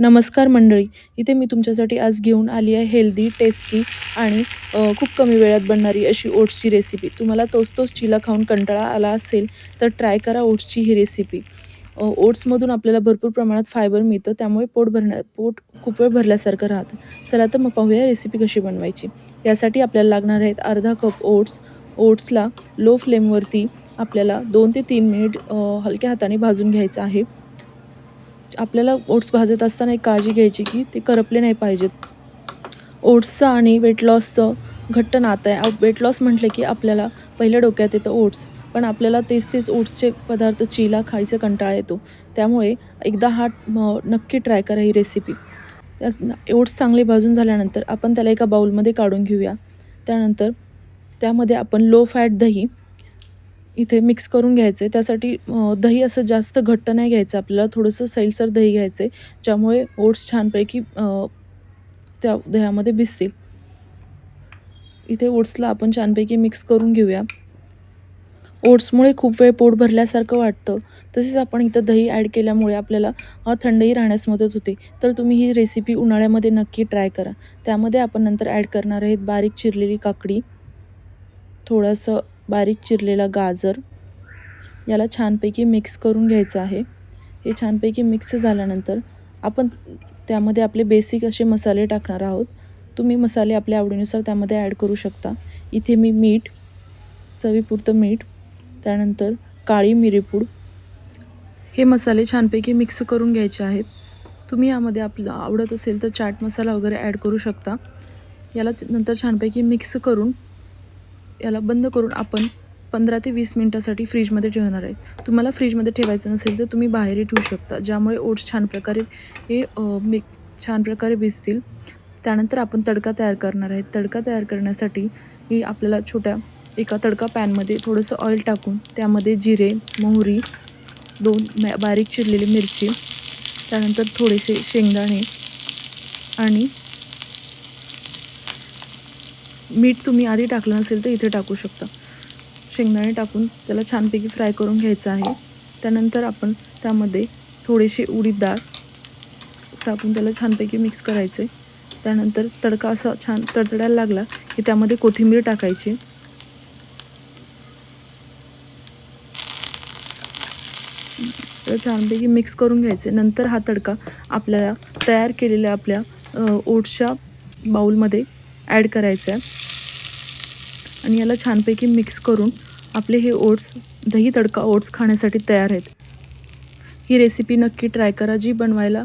नमस्कार मंडळी इथे मी तुमच्यासाठी आज घेऊन आली आहे हेल्दी टेस्टी आणि खूप कमी वेळात बनणारी अशी ओट्सची रेसिपी तुम्हाला तोच तोच चिला खाऊन कंटाळा आला असेल तर ट्राय करा ओट्सची ही रेसिपी ओट्समधून आपल्याला भरपूर प्रमाणात फायबर मिळतं त्यामुळे पोट भरण्या पोट खूप वेळ भरल्यासारखं राहतं. चला तर मग पाहूया रेसिपी कशी बनवायची. यासाठी आपल्याला लागणार आहेत अर्धा कप ओट्स. ओट्सला लो फ्लेमवरती आपल्याला दोन ते तीन मिनिट हलक्या हाताने भाजून घ्यायचं आहे. आपल्याला ओट्स भाजत असताना एक काळजी घ्यायची की ते करपले नाही पाहिजेत. ओट्सचं आणि वेट लॉसचं घट्ट नातं आहे. वेट लॉस म्हटलं की आपल्याला पहिल्या डोक्यात येतं ओट्स. पण आपल्याला तेच तेच ओट्सचे पदार्थ चिला खायचा कंटाळा येतो. त्यामुळे एकदा हा नक्की ट्राय करा ही रेसिपी त्या ओट्स चांगले भाजून झाल्यानंतर आपण त्याला एका बाउलमध्ये काढून घेऊया. त्यानंतर त्यामध्ये आपण लो फॅट दही इथे मिक्स करून घ्यायचं. आहे त्यासाठी दही असं जास्त घट्ट नाही घ्यायचं. आपल्याला थोडंसं सैलसर दही घ्यायचं आहे ज्यामुळे ओट्स छानपैकी त्या दह्यामध्ये भिजतील. इथे ओट्सला आपण छानपैकी मिक्स करून घेऊया. ओट्समुळे खूप वेळ पोट भरल्यासारखं वाटतं. तसेच आपण इथं दही ॲड केल्यामुळे आपल्याला थंडही राहण्यास मदत होते. तर तुम्ही ही रेसिपी उन्हाळ्यामध्ये नक्की ट्राय करा. त्यामध्ये आपण नंतर ॲड करणार आहेत बारीक चिरलेली काकडी. थोडंसं बारीक चिरलेला गाजर याला छानपैकी मिक्स करून घ्यायचं आहे. हे छानपैकी मिक्स झाल्यानंतर आपण त्यामध्ये आपले बेसिक असे मसाले टाकणार आहोत. तुम्ही मसाले आपल्या आवडीनुसार त्यामध्ये ॲड करू शकता. इथे मी मीठ चवीपुरतं मीठ त्यानंतर काळी मिरीपूड हे मसाले छानपैकी मिक्स करून घ्यायचे आहेत. तुम्ही यामध्ये आपलं आवडत असेल तर चाट मसाला वगैरे ॲड करू शकता. याला नंतर छानपैकी मिक्स करून याला बंद करून आपण पंधरा ते वीस मिनटासाठी फ्रीजमध्ये ठेवणार आहे तुम्हाला फ्रीजमध्ये ठेवायचं नसेल तर तुम्ही बाहेरही ठेवू शकता. ज्यामुळे ओट्स छान प्रकारे हे अ, मिक छान प्रकारे भिजतील. त्यानंतर आपण तडका तयार करणार आहे तडका तयार करण्यासाठी ही आपल्याला छोट्या एका तडका पॅनमध्ये थोडंसं ऑइल टाकून त्यामध्ये जिरे मोहरी दोन मॅ बारीक चिरलेली मिरची त्यानंतर थोडेसे शेंगदाणे आणि मीठ तुम्ही आधी टाकलं नसेल तर इथे टाकू शकता. शेंगदाणे टाकून त्याला छानपैकी फ्राय करून घ्यायचं आहे. त्यानंतर आपण त्यामध्ये थोडेसे उडीद डाळ टाकून त्याला छानपैकी मिक्स करायचे. त्यानंतर तडका असा छान तडतडायला लागला की त्यामध्ये कोथिंबीर टाकायची. तर छानपैकी मिक्स करून घ्यायचे. नंतर हा तडका आपल्याला तयार केलेल्या आपल्या ओटच्या ओट्सच्या बाऊलमध्ये ॲड करायचं आहे आणि याला छानपैकी मिक्स करून आपले हे ओट्स दही तडका ओट्स खाण्यासाठी तयार आहेत. ही रेसिपी नक्की ट्राय करा. जी बनवायला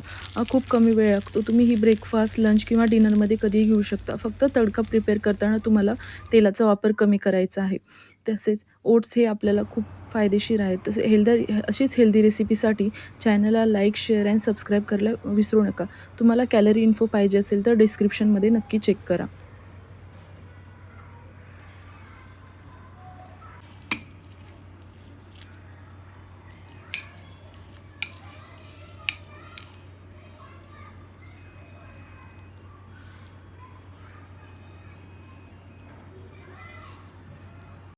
खूप कमी वेळ लागतो. तुम्ही ही ब्रेकफास्ट लंच किंवा डिनरमध्ये कधीही घेऊ शकता. फक्त तडका प्रिपेअर करताना तुम्हाला तेलाचा वापर कमी करायचा आहे. तसेच ओट्स हे आपल्याला खूप फायदेशीर आहेत. तसे हेल्दर अशीच हेल्दी रेसिपीसाठी चॅनलला लाईक शेअर अँड सबस्क्राईब करायला विसरू नका. तुम्हाला कॅलरी इन्फो पाहिजे असेल तर डिस्क्रिप्शनमध्ये नक्की चेक करा.